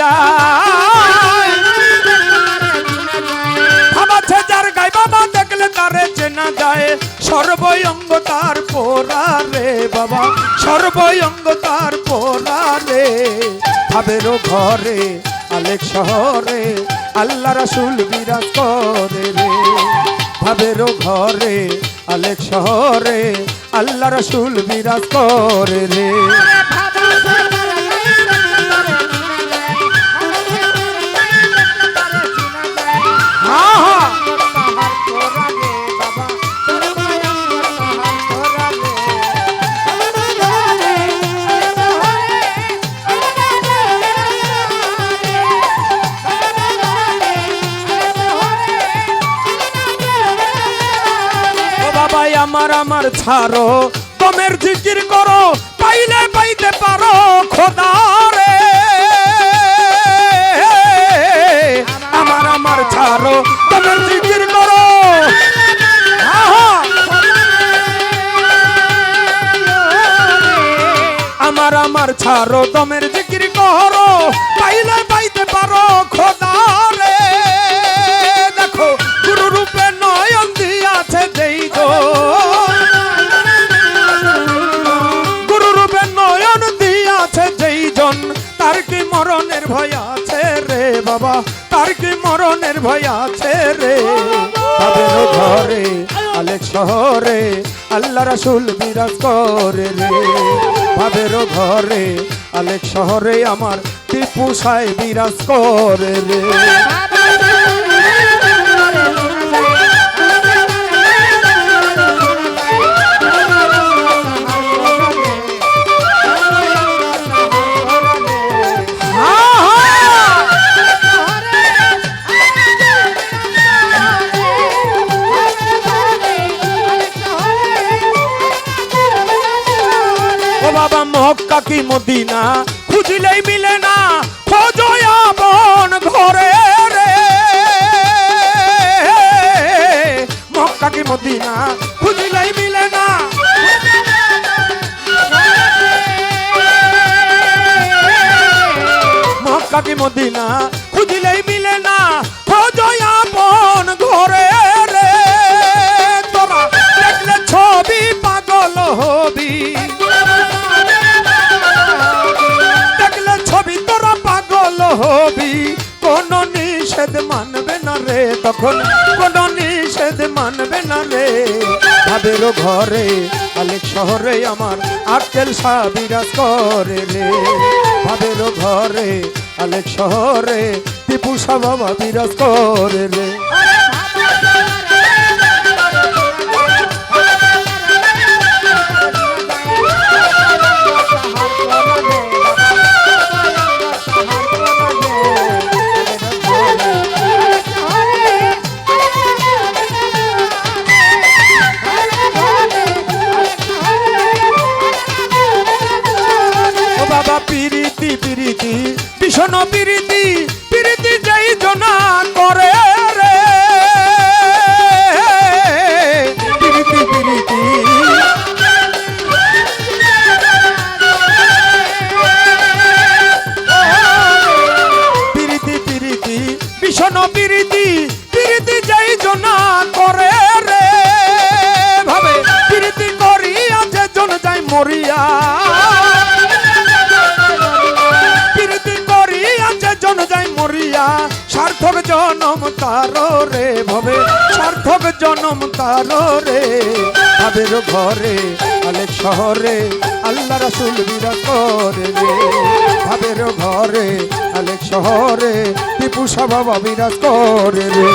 যায়। ভাবাছে যার গাই বাবা, দেখলে তারে চেনা যায়। সর্বয়ঙ্গ তার পোরা রে বাবা, সর্বয়ঙ্গ তার পোরা রে। ভাবেরও ঘরে, আলেক শহরে, আল্লাহ রাসুল বিরাজ করে রে। ভাবেরও ঘরে, আলেক শহরে, আল্লাহ রাসুল বিরাজ করে রে। বাবাই আমার আমার ছাড়ো। তোমের জিকির করো, পাইলে পাইতে পারো, খোদা রে। আমার আমার ছাড়ো তোমের জিকির করো। আমার আমার ছাড়ো তোমের জিকির করো, পাইলে মরণের ভয় আছে রে বাবা তার কি মরণের ভয় আছে রে তাদের ঘরে আলেক শহরে আল্লাহ রাসুল বিরাজ করে রে ভাবের ঘরে আলেক শহরে আমার টিপু সাই বিরাজ করে রে বাবা মক্কা কি মদিনা? খুঁজিলেই মিলে না খোঁজয়া বন ঘরে রে। মক্কা কি মদিনা? খুঁজিলেই মিলে না। মক্কা কি মদিনা? তখন কোন নিষেধ মানবে না রে। ভাবেরও ঘরে আলেক শহরে আমার আটকেল সাবিরাজ করে রে। ভাবেরও ঘরে আলেক শহরে টিপু সাবা বিরাজ করে রে। বাবা পিরিতি পিরিতি, ভীষণ পিরিতি পিরিতি যেই জনা করে রে। পিরিতি পিরিতি। পিরিতি পিরিতি, ভীষণ পিরিতি পিরিতি যেই জনা করে রে। ভাবে, পিরিতি করিয়া যে জন যাই মরিয়া। সার্থক জনম তার রে ভবে সার্থক জনম তার রে ভাবের ঘরে আলে শহরে, আল্লাহ রাসুল বিরা করে রে। ভাবের ঘরে আলে শহরে, টিপু সভা বিরাজ করে রে।